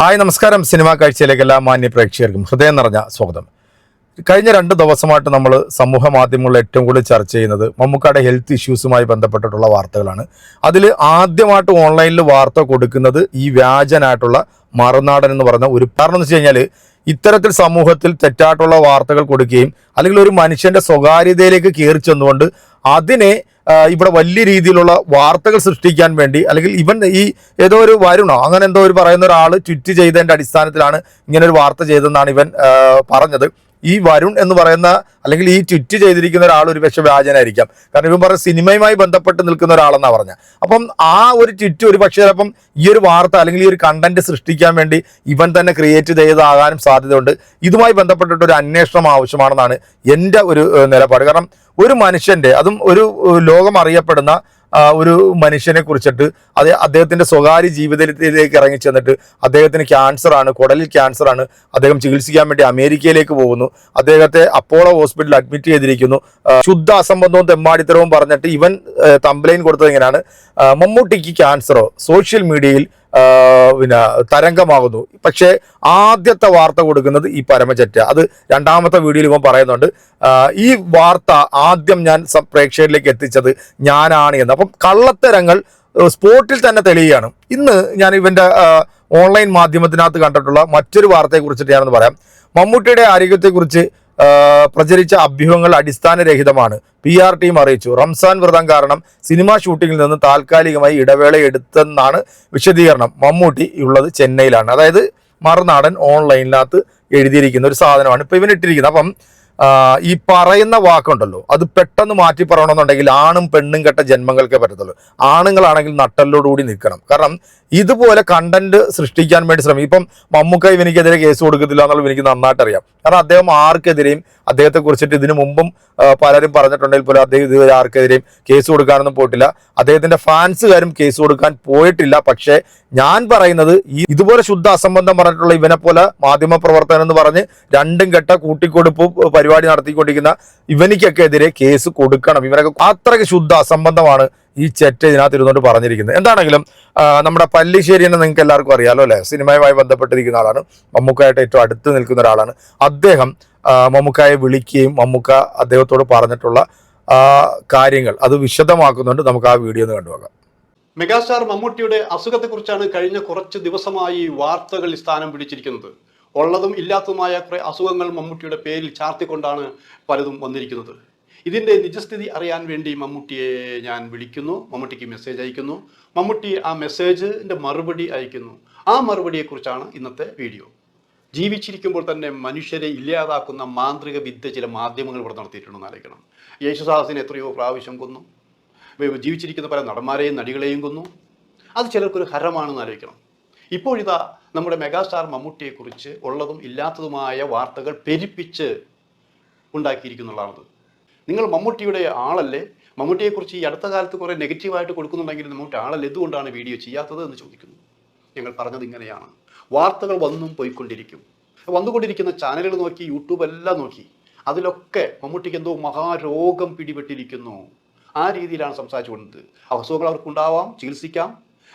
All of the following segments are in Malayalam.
ഹായ് നമസ്കാരം. സിനിമാ കാഴ്ചയിലേക്ക് എല്ലാ മാന്യ പ്രേക്ഷകർക്കും ഹൃദയം നിറഞ്ഞ സ്വാഗതം. കഴിഞ്ഞ രണ്ട് ദിവസമായിട്ട് നമ്മൾ സമൂഹ മാധ്യമങ്ങളിൽ ഏറ്റവും കൂടുതൽ ചർച്ച ചെയ്യുന്നത് മമ്മൂക്കയുടെ ഹെൽത്ത് ഇഷ്യൂസുമായി ബന്ധപ്പെട്ടിട്ടുള്ള വാർത്തകളാണ്. അതിൽ ആദ്യമായിട്ട് ഓൺലൈനിൽ വാർത്ത കൊടുക്കുന്നത് ഈ വ്യാജനായിട്ടുള്ള മറുനാടൻ എന്ന് പറയുന്ന ഒരു കാരണം എന്ന് വെച്ച് കഴിഞ്ഞാൽ ഇത്തരത്തിൽ സമൂഹത്തിൽ തെറ്റായിട്ടുള്ള വാർത്തകൾ കൊടുക്കുകയും അല്ലെങ്കിൽ ഒരു മനുഷ്യന്റെ സ്വകാര്യതയിലേക്ക് കയറി ചെന്നുകൊണ്ട് അതിനെ ഇവിടെ വലിയ രീതിയിലുള്ള വാർത്തകൾ സൃഷ്ടിക്കാൻ വേണ്ടി അല്ലെങ്കിൽ ഇവൻ ഈ ഏതോ ഒരു വരുണോ അങ്ങനെ എന്തോ ഒരു പറയുന്ന ഒരാൾ ട്വിറ്റ് ചെയ്തതിന്റെ അടിസ്ഥാനത്തിലാണ് ഇങ്ങനെ ഒരു വാർത്ത ചെയ്തതെന്നാണ് ഇവൻ പറഞ്ഞത്. ഈ വരുൺ എന്ന് പറയുന്ന അല്ലെങ്കിൽ ഈ ട്വിറ്റ് ചെയ്തിരിക്കുന്ന ഒരാൾ ഒരു പക്ഷെ വ്യാജനായിരിക്കാം. കാരണം ഇവൻ പറഞ്ഞ സിനിമയുമായി ബന്ധപ്പെട്ട് നിൽക്കുന്ന ഒരാളെന്നാണ് പറഞ്ഞത് അപ്പം ആ ഒരു ട്വിറ്റ് ഒരു പക്ഷേ ചിലപ്പം ഈ ഒരു വാർത്ത അല്ലെങ്കിൽ ഈ ഒരു കണ്ടന്റ് സൃഷ്ടിക്കാൻ വേണ്ടി ഇവൻ തന്നെ ക്രിയേറ്റ് ചെയ്തതാകാനും സാധ്യതയുണ്ട്. ഇതുമായി ബന്ധപ്പെട്ടിട്ട് ഒരു അന്വേഷണം ആവശ്യമാണെന്നാണ് എന്റെ ഒരു നിലപാട്. കാരണം ഒരു മനുഷ്യന്റെ അതും ഒരു ലോകം അറിയപ്പെടുന്ന ഒരു മനുഷ്യനെ കുറിച്ചിട്ട് അത് അദ്ദേഹത്തിന്റെ സ്വകാര്യ ജീവിതത്തിലേക്ക് ഇറങ്ങി ചെന്നിട്ട് അദ്ദേഹത്തിന് ക്യാൻസർ ആണ് കുടലിൽ ക്യാൻസർ ആണ്. അദ്ദേഹം ചികിത്സിക്കാൻ വേണ്ടി അമേരിക്കയിലേക്ക് പോകുന്നു. അദ്ദേഹത്തെ അപ്പോളോ ഹോസ്പിറ്റലിൽ അഡ്മിറ്റ് ചെയ്തിരിക്കുന്നു. ശുദ്ധ അസംബന്ധവും തെമ്മാടിത്തരവും പറഞ്ഞിട്ട് ഇവൻ കംപ്ലൈന്റ് കൊടുത്തത് എങ്ങനെയാണ്? മമ്മൂട്ടിക്ക് ക്യാൻസറോ സോഷ്യൽ മീഡിയയിൽ പിന്നെ തരംഗമാകുന്നു. പക്ഷേ ആദ്യത്തെ വാർത്ത കൊടുക്കുന്നത് ഈ പരമചറ്റ അത് രണ്ടാമത്തെ വീഡിയോയിൽ ഇവൻ പറയുന്നുണ്ട് ഈ വാർത്ത ആദ്യം ഞാൻ പ്രേക്ഷകരിലേക്ക് എത്തിച്ചത് ഞാനാണ് എന്ന്. അപ്പം കള്ളത്തരങ്ങൾ സ്പോട്ടിൽ തന്നെ തെളിയുകയാണ്. ഇന്ന് ഞാൻ ഇവന്റെ ഓൺലൈൻ മാധ്യമത്തിനകത്ത് കണ്ടിട്ടുള്ള മറ്റൊരു വാർത്തയെ കുറിച്ചിട്ട് ഞാനൊന്ന് പറയാം. മമ്മൂട്ടിയുടെ ആരോഗ്യത്തെക്കുറിച്ച് പ്രചരിച്ച അഭ്യൂഹങ്ങൾ അടിസ്ഥാനരഹിതമാണ്. പി ആർ ടീം അറിയിച്ചു. റംസാൻ വ്രതം കാരണം സിനിമാ ഷൂട്ടിങ്ങിൽ നിന്ന് താൽക്കാലികമായി ഇടവേള എടുത്തെന്നാണ് വിശദീകരണം. മമ്മൂട്ടി ഉള്ളത് ചെന്നൈയിലാണ്. അതായത് മറുനാടൻ ഓൺലൈനിനകത്ത് എഴുതിയിരിക്കുന്ന ഒരു സാധനമാണ്. ഇപ്പം ഇവൻ ഇട്ടിരിക്കുന്നത് അപ്പം ഈ പറയുന്ന വാക്കുണ്ടല്ലോ അത് പെട്ടെന്ന് മാറ്റി പറയണമെന്നുണ്ടെങ്കിൽ ആണും പെണ്ണും കെട്ട ജന്മങ്ങൾക്കേ പറ്റത്തുള്ളൂ. ആണുങ്ങളാണെങ്കിൽ നട്ടലിലോടുകൂടി നിൽക്കണം. കാരണം ഇതുപോലെ കണ്ടന്റ് സൃഷ്ടിക്കാൻ വേണ്ടി ശ്രമിക്കും. ഇപ്പം മമ്മൂക്ക ഇവനിക്കെതിരെ കേസ് കൊടുക്കത്തില്ല എന്നുള്ളത് എനിക്ക് നന്നായിട്ട് അറിയാം കാരണം അദ്ദേഹം ആർക്കെതിരെയും അദ്ദേഹത്തെ കുറിച്ചിട്ട് ഇതിനു മുമ്പും പലരും പറഞ്ഞിട്ടുണ്ടെങ്കിൽ പോലും അദ്ദേഹം ഇതുവരെ ആർക്കെതിരെയും കേസ് കൊടുക്കാനൊന്നും പോയിട്ടില്ല. അദ്ദേഹത്തിന്റെ ഫാൻസുകാരും കേസ് കൊടുക്കാൻ പോയിട്ടില്ല. പക്ഷേ ഞാൻ പറയുന്നത് ഇതുപോലെ ശുദ്ധ അസംബന്ധം പറഞ്ഞിട്ടുള്ള ഇവനെ പോലെ മാധ്യമ പ്രവർത്തനം എന്ന് പറഞ്ഞ് രണ്ടും കെട്ട കൂട്ടിക്കൊടുപ്പ് നടത്തിക്കൊണ്ടിരിക്കുന്ന ഇവനിക്കൊക്കെ എതിരെ കേസ് കൊടുക്കണം. ഇവനൊക്കെ അത്രയ്ക്ക് ശുദ്ധ അസംബന്ധമാണ് ഈ ചെറ്റ ഇതിനകത്ത് ഇരുന്നുകൊണ്ട് പറഞ്ഞിരിക്കുന്നത്. എന്താണെങ്കിലും നമ്മുടെ പല്ലിശ്ശേരി എന്ന് നിങ്ങൾക്ക് എല്ലാവർക്കും അറിയാലോ അല്ലേ? സിനിമയുമായി ബന്ധപ്പെട്ടിരിക്കുന്ന ആളാണ്. മമ്മൂക്കായിട്ട് ഏറ്റവും അടുത്ത് നിൽക്കുന്ന ഒരാളാണ്. അദ്ദേഹം മമ്മൂക്കായെ വിളിക്കുകയും മമ്മൂക്ക അദ്ദേഹത്തോട് പറഞ്ഞിട്ടുള്ള കാര്യങ്ങൾ അത് വിശദമാക്കുന്നുണ്ട് നമുക്ക് ആ വീഡിയോ ഒന്ന് കണ്ടുപോകാം മെഗാസ്റ്റാർ മമ്മൂട്ടിയുടെ അസുഖത്തെക്കുറിച്ചാണ് കഴിഞ്ഞ കുറച്ച് ദിവസമായി വാർത്തകൾ സ്ഥാനം പിടിച്ചിരിക്കുന്നത്. ഉള്ളതും ഇല്ലാത്തതുമായ കുറെ അസുഖങ്ങൾ മമ്മൂട്ടിയുടെ പേരിൽ ചാർത്തിക്കൊണ്ടാണ് പലതും വന്നിരിക്കുന്നത്. ഇതിന്റെ നിജസ്ഥിതി അറിയാൻ വേണ്ടി മമ്മൂട്ടിയെ ഞാൻ വിളിക്കുന്നു. മമ്മൂട്ടിക്ക് മെസ്സേജ് അയക്കുന്നു. മമ്മൂട്ടി ആ മെസ്സേജിന്റെ മറുപടി അയക്കുന്നു. ആ മറുപടിയെക്കുറിച്ചാണ് ഇന്നത്തെ വീഡിയോ ജീവിച്ചിരിക്കുമ്പോൾ തന്നെ മനുഷ്യരെ ഇല്ലാതാക്കുന്ന മാന്ത്രിക വിദ്യ ചില മാധ്യമങ്ങൾ ഇവിടെ നടത്തിയിട്ടുണ്ടെന്ന് ആലോചിക്കണം. യേശുദാസിനെ എത്രയോ പ്രാവശ്യം കൊന്നു. ജീവിച്ചിരിക്കുന്ന പല നടന്മാരെയും നടികളെയും കൊന്നു. അത് ചിലർക്കൊരു ഹരമാണെന്ന് ആലോചിക്കണം. ഇപ്പോഴിതാ നമ്മുടെ മെഗാസ്റ്റാർ മമ്മൂട്ടിയെക്കുറിച്ച് ഉള്ളതും ഇല്ലാത്തതുമായ വാർത്തകൾ പെരുപ്പിച്ച് ഉണ്ടാക്കിയിരിക്കുന്നുള്ളതാണത്. നിങ്ങൾ മമ്മൂട്ടിയുടെ ആളല്ലേ? മമ്മൂട്ടിയെക്കുറിച്ച് ഈ അടുത്ത കാലത്ത് കുറേ നെഗറ്റീവായിട്ട് കൊടുക്കുന്നുണ്ടെങ്കിൽ മമ്മൂട്ടി ആളല്ല? എന്തുകൊണ്ടാണ് വീഡിയോ ചെയ്യാത്തത് എന്ന് ചോദിക്കുന്നു. ഞങ്ങൾ പറഞ്ഞത് ഇങ്ങനെയാണ്. വാർത്തകൾ വന്നും പോയിക്കൊണ്ടിരിക്കും. വന്നുകൊണ്ടിരിക്കുന്ന ചാനലുകൾ നോക്കി യൂട്യൂബ് എല്ലാം നോക്കി അതിലൊക്കെ മമ്മൂട്ടിക്ക് എന്തോ മഹാരോഗം പിടിപെട്ടിരിക്കുന്നു. ആ രീതിയിലാണ് സംസാരിച്ചുകൊണ്ടത് അസുഖങ്ങൾ അവർക്കുണ്ടാവാം ചികിത്സിക്കാം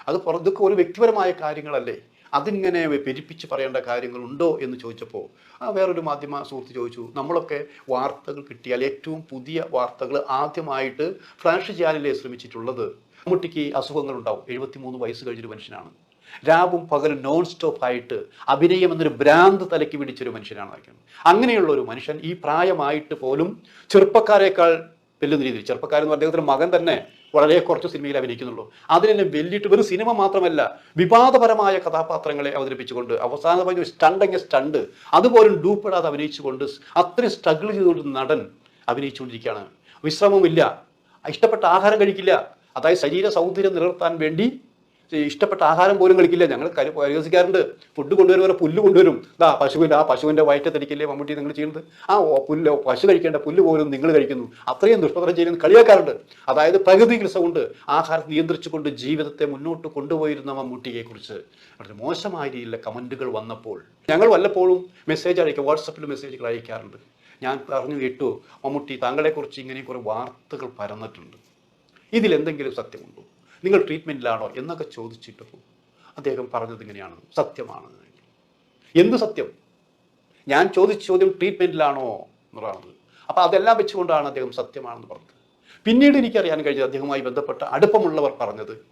അത് ഇതൊക്കെ ഒരു വ്യക്തിപരമായ കാര്യങ്ങളല്ലേ? അതിങ്ങനെ പെരുപ്പിച്ച് പറയേണ്ട കാര്യങ്ങളുണ്ടോ എന്ന് ചോദിച്ചപ്പോൾ വേറൊരു മാധ്യമ സുഹൃത്ത് ചോദിച്ചു നമ്മളൊക്കെ വാർത്തകൾ കിട്ടിയാൽ ഏറ്റവും പുതിയ വാർത്തകൾ ആദ്യമായിട്ട് ഫ്ലാഷ് ചെയ്യാനല്ലേ ശ്രമിച്ചിട്ടുള്ളത്? മമ്മൂട്ടിക്ക് അസുഖങ്ങൾ ഉണ്ടാവും എഴുപത്തിമൂന്ന് വയസ്സ് കഴിഞ്ഞൊരു മനുഷ്യനാണ്. രാവും പകലും നോൺ സ്റ്റോപ്പ് ആയിട്ട് അഭിനയം എന്നൊരു ഭ്രാന്ത് തലയ്ക്ക് പിടിച്ചൊരു മനുഷ്യനാണ് അങ്ങനെയുള്ള ഒരു മനുഷ്യൻ ഈ പ്രായമായിട്ട് പോലും ചെറുപ്പക്കാരേക്കാൾ വെല്ലുന്ന രീതിയിൽ ചെറുപ്പക്കാരെന്ന് പറഞ്ഞ അദ്ദേഹത്തിന്റെ മകൻ തന്നെ വളരെ കുറച്ച് സിനിമയിൽ അഭിനയിക്കുന്നുള്ളൂ. അതിനെ വെല്ലിട്ട് വെറും സിനിമ മാത്രമല്ല വിവാദപരമായ കഥാപാത്രങ്ങളെ അവതരിപ്പിച്ചുകൊണ്ട് അവസാന പറഞ്ഞ സ്റ്റണ്ടെങ്കിൽ സ്റ്റണ്ട് അതുപോലും ഡൂപ്പിടാതെ അഭിനയിച്ചുകൊണ്ട് അത്രയും സ്ട്രഗിൾ ചെയ്തുകൊണ്ട് നടൻ അഭിനയിച്ചുകൊണ്ടിരിക്കുകയാണ്. വിശ്രമമില്ല ഇഷ്ടപ്പെട്ട ആഹാരം കഴിക്കില്ല. അതായത് ശരീര സൗന്ദര്യം നിലനിർത്താൻ വേണ്ടി ഇഷ്ടപ്പെട്ട ആഹാരം പോലും കളിക്കില്ല ഞങ്ങൾ പരിഹസിക്കാറുണ്ട്. ഫുഡ് കൊണ്ടുവരുമ്പോൾ പുല്ല് കൊണ്ടുവരും. ദാ പശുവിന്റെ ആ പശുവിന്റെ വയറ്റത്തടിക്കില്ലേ മമ്മൂട്ടി നിങ്ങൾ ചെയ്യുന്നത്? ആ പുല്ല് പശു കഴിക്കേണ്ട പുല്ല് പോലും നിങ്ങൾ കഴിക്കുന്നു. അത്രയും ദുഷ്പ്രചാരം ചെയ്യുന്ന കളിയാക്കാറുണ്ട്. അതായത് പ്രകൃതി കൊണ്ട് ആഹാരം നിയന്ത്രിച്ചുകൊണ്ട് ജീവിതത്തെ മുന്നോട്ട് കൊണ്ടുപോയിരുന്ന മമ്മൂട്ടിയെ കുറിച്ച് വളരെ മോശമായ രീതിയിലുള്ള കമന്റുകൾ വന്നപ്പോൾ ഞങ്ങൾ വല്ലപ്പോഴും മെസ്സേജ് അയക്കുക വാട്സപ്പിൽ മെസ്സേജുകൾ അയക്കാറുണ്ട്. ഞാൻ പറഞ്ഞു കേട്ടു മമ്മൂട്ടി താങ്കളെക്കുറിച്ച് ഇങ്ങനെ കുറേ വാർത്തകൾ പരന്നിട്ടുണ്ട്. ഇതിലെന്തെങ്കിലും സത്യമുണ്ടോ? നിങ്ങൾ ട്രീറ്റ്മെന്റിലാണോ എന്നൊക്കെ ചോദിച്ചിട്ട് പോകും. അദ്ദേഹം പറഞ്ഞത് ഇങ്ങനെയാണ്. സത്യമാണ്. എന്ത് സത്യം? ഞാൻ ചോദിച്ച ചോദ്യം ട്രീറ്റ്മെന്റിലാണോ എന്നുള്ളതാണ് അപ്പോൾ അതെല്ലാം വെച്ചുകൊണ്ടാണ് അദ്ദേഹം സത്യമാണെന്ന് പറഞ്ഞത്. പിന്നീട് എനിക്കറിയാൻ കഴിഞ്ഞത് അദ്ദേഹവുമായി ബന്ധപ്പെട്ട അടുപ്പമുള്ളവർ പറഞ്ഞത്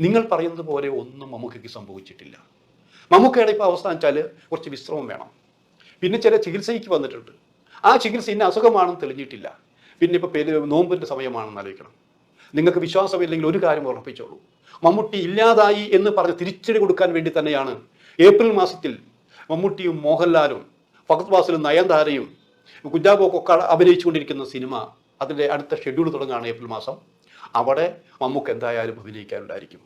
നിങ്ങൾ പറയുന്നത് പോലെ ഒന്നും മമ്മൂക്കയ്ക്ക് സംഭവിച്ചിട്ടില്ല. മമ്മൂക്കയുടെ ഇപ്പോൾ അവസാനിച്ചാൽ കുറച്ച് വിശ്രമം വേണം. പിന്നെ ചില ചികിത്സയ്ക്ക് വന്നിട്ടുണ്ട്. ആ ചികിത്സ ഇന്ന അസുഖമാണെന്ന് തെളിഞ്ഞിട്ടില്ല. പിന്നെ ഇപ്പോൾ പേര് നോമ്പിന്റെ സമയമാണെന്ന് ആലോചിക്കണം. നിങ്ങൾക്ക് വിശ്വാസമില്ലെങ്കിൽ ഒരു കാര്യം ഉറപ്പിച്ചോളൂ. മമ്മൂട്ടി ഇല്ലാതായി എന്ന് പറഞ്ഞ് തിരിച്ചടി കൊടുക്കാൻ വേണ്ടി തന്നെയാണ് ഏപ്രിൽ മാസത്തിൽ മമ്മൂട്ടിയും മോഹൻലാലും ഫഹദ് വാസിലും നയൻതാരയും കുഞ്ചാബോക്കൊക്കെ അഭിനയിച്ചുകൊണ്ടിരിക്കുന്ന സിനിമ അതിന്റെ അടുത്ത ഷെഡ്യൂൾ തുടങ്ങുകയാണ് ഏപ്രിൽ മാസം. അവിടെ മമ്മൂക്ക് എന്തായാലും അഭിനയിക്കാനുണ്ടായിരിക്കും.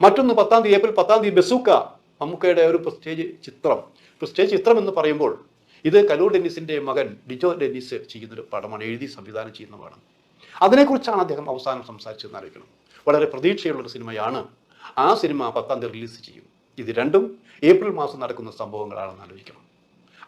മറ്റൊന്ന് പത്താം തീയതി ഏപ്രിൽ പത്താം തീയതി ബസൂക്ക മമ്മൂക്കയുടെ ഒരു പ്രസ്റ്റേജ് ചിത്രം പ്രസ്റ്റേജ് ചിത്രം എന്ന് പറയുമ്പോൾ ഇത് കലൂർ ഡെന്നിസിന്റെ മകൻ ഡിജോ ഡെന്നിസ് ചെയ്യുന്നൊരു പടമാണ് എഴുതി സംവിധാനം ചെയ്യുന്ന പടം അതിനെക്കുറിച്ചാണ് അദ്ദേഹം അവസാനം സംസാരിച്ചതെന്ന് എന്നറിയിക്കണം വളരെ പ്രതീക്ഷയുള്ള ഒരു സിനിമയാണ് ആ സിനിമ പത്താം തീയതി റിലീസ് ചെയ്യും. ഇത് രണ്ടും ഏപ്രിൽ മാസം നടക്കുന്ന സംഭവങ്ങളാണെന്ന് ആലോചിക്കണം.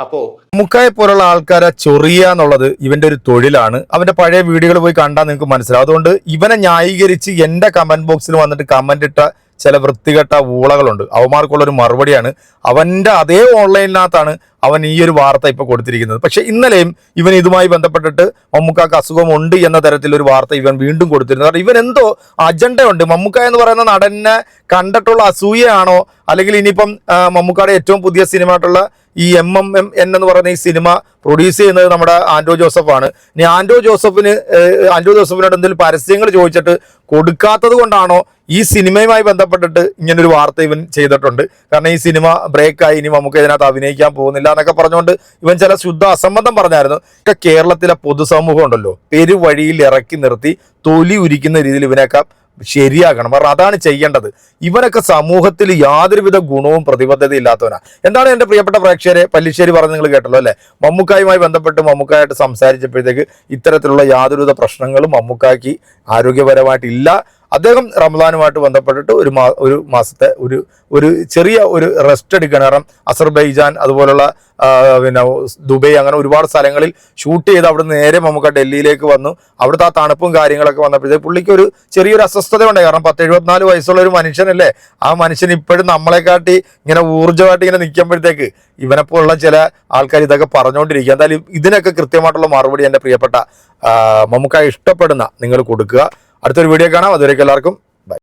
അപ്പോ മുക്കായെ പോലുള്ള ആൾക്കാരെ ചൊറിയുക എന്നുള്ളത് ഇവന്റെ ഒരു തൊഴിലാണ്. അവന്റെ പഴയ വീഡിയോകൾ പോയി കണ്ടാൽ നിങ്ങൾക്ക് മനസ്സിലാവും. അതുകൊണ്ട് ഇവനെ ന്യായീകരിച്ച് എന്റെ കമന്റ് ബോക്സിൽ വന്നിട്ട് കമന്റ് ഇട്ട ചില വൃത്തികെട്ട ഊളകളുണ്ട്. അവന്മാർക്കുള്ള ഒരു മറുപടിയാണ്. അവന്റെ അതേ ഓൺലൈനിനകത്താണ് അവൻ ഈ ഒരു വാർത്ത ഇപ്പോൾ കൊടുത്തിരിക്കുന്നത്. പക്ഷേ ഇന്നലെയും ഇവൻ ഇതുമായി ബന്ധപ്പെട്ടിട്ട് മമ്മൂക്കാക്ക് അസുഖമുണ്ട് എന്ന തരത്തിലൊരു വാർത്ത ഇവൻ വീണ്ടും കൊടുത്തിരുന്നു. കാരണം ഇവൻ എന്തോ അജണ്ടയുണ്ട്. മമ്മൂക്ക എന്ന് പറയുന്ന നടനെ കണ്ടിട്ടുള്ള അസൂയയാണോ? അല്ലെങ്കിൽ ഇനിയിപ്പം മമ്മൂക്കയുടെ ഏറ്റവും പുതിയ സിനിമ ആയിട്ടുള്ള ഈ എം എം എം എൻ എന്ന് പറയുന്ന ഈ സിനിമ പ്രൊഡ്യൂസ് ചെയ്യുന്നത് നമ്മുടെ ആൻഡ്രോ ജോസഫാണ്. ഇനി ആൻഡ്രോ ജോസഫിന് ആൻഡ്രോ ജോസഫിനോട് എന്തെങ്കിലും പരസ്യങ്ങൾ ചോദിച്ചിട്ട് കൊടുക്കാത്തത് കൊണ്ടാണോ ഈ സിനിമയുമായി ബന്ധപ്പെട്ടിട്ട് ഇങ്ങനൊരു വാർത്ത ഇവൻ ചെയ്തിട്ടുണ്ട്. കാരണം ഈ സിനിമ ബ്രേക്കായി ഇനി നമുക്ക് ഇതിനകത്ത് അഭിനയിക്കാൻ പോകുന്നില്ല എന്നൊക്കെ പറഞ്ഞുകൊണ്ട് ഇവൻ ചില ശുദ്ധ അസംബന്ധം പറഞ്ഞായിരുന്നു. ഒക്കെ കേരളത്തിലെ പൊതുസമൂഹം ഉണ്ടല്ലോ പെരുവഴിയിൽ ഇറക്കി നിർത്തി തൊലി ഉരിക്കുന്ന രീതിയിൽ ഇവനൊക്കെ ശരിയാക്കണം കാരണം അതാണ് ചെയ്യേണ്ടത്. ഇവനൊക്കെ സമൂഹത്തിൽ യാതൊരുവിധ ഗുണവും പ്രതിബദ്ധതയും ഇല്ലാത്തവനാ. എന്താണ് എന്റെ പ്രിയപ്പെട്ട പ്രേക്ഷകരെ? പല്ലിശ്ശേരി പറഞ്ഞ് നിങ്ങൾ കേട്ടല്ലോ അല്ലെ? മമ്മൂക്കായുമായി ബന്ധപ്പെട്ട് മമ്മൂക്കായിട്ട് സംസാരിച്ചപ്പോഴത്തേക്ക് ഇത്തരത്തിലുള്ള യാതൊരുവിധ പ്രശ്നങ്ങളും മമ്മൂക്കായ്ക്ക് ആരോഗ്യപരമായിട്ടില്ല. അദ്ദേഹം റമദാനുമായിട്ട് ബന്ധപ്പെട്ടിട്ട് ഒരു മാ ഒരു മാസത്തെ ഒരു ഒരു ചെറിയ ഒരു റെസ്റ്റ് എടുക്കണം. കാരണം അസർബൈജാൻ അതുപോലുള്ള പിന്നെ ദുബൈ അങ്ങനെ ഒരുപാട് സ്ഥലങ്ങളിൽ ഷൂട്ട് ചെയ്ത് അവിടെ നേരെ നമുക്ക് ഡൽഹിയിലേക്ക് വന്നു. അവിടുത്തെ ആ തണുപ്പും കാര്യങ്ങളൊക്കെ വന്നപ്പോഴത്തേക്ക് പുള്ളിക്ക് ഒരു ചെറിയൊരു അസ്വസ്ഥത ഉണ്ടായി കാരണം പത്ത് എഴുപത്തിനാല് വയസ്സുള്ള ഒരു മനുഷ്യനല്ലേ? ആ മനുഷ്യൻ ഇപ്പോഴും നമ്മളെക്കാട്ടി ഇങ്ങനെ ഊർജമായിട്ട് ഇങ്ങനെ നിൽക്കുമ്പോഴത്തേക്ക് ഇവനെപ്പോലുള്ള ചില ആൾക്കാർ ഇതൊക്കെ പറഞ്ഞുകൊണ്ടിരിക്കുക. എന്തായാലും ഇതിനൊക്കെ കൃത്യമായിട്ടുള്ള മറുപടി എന്റെ പ്രിയപ്പെട്ട മമ്മൂക്ക ഇഷ്ടപ്പെടുന്ന നിങ്ങൾ കൊടുക്കുക. അടുത്തൊരു വീഡിയോ കാണാം. അതുവരേക്കും എല്ലാവർക്കും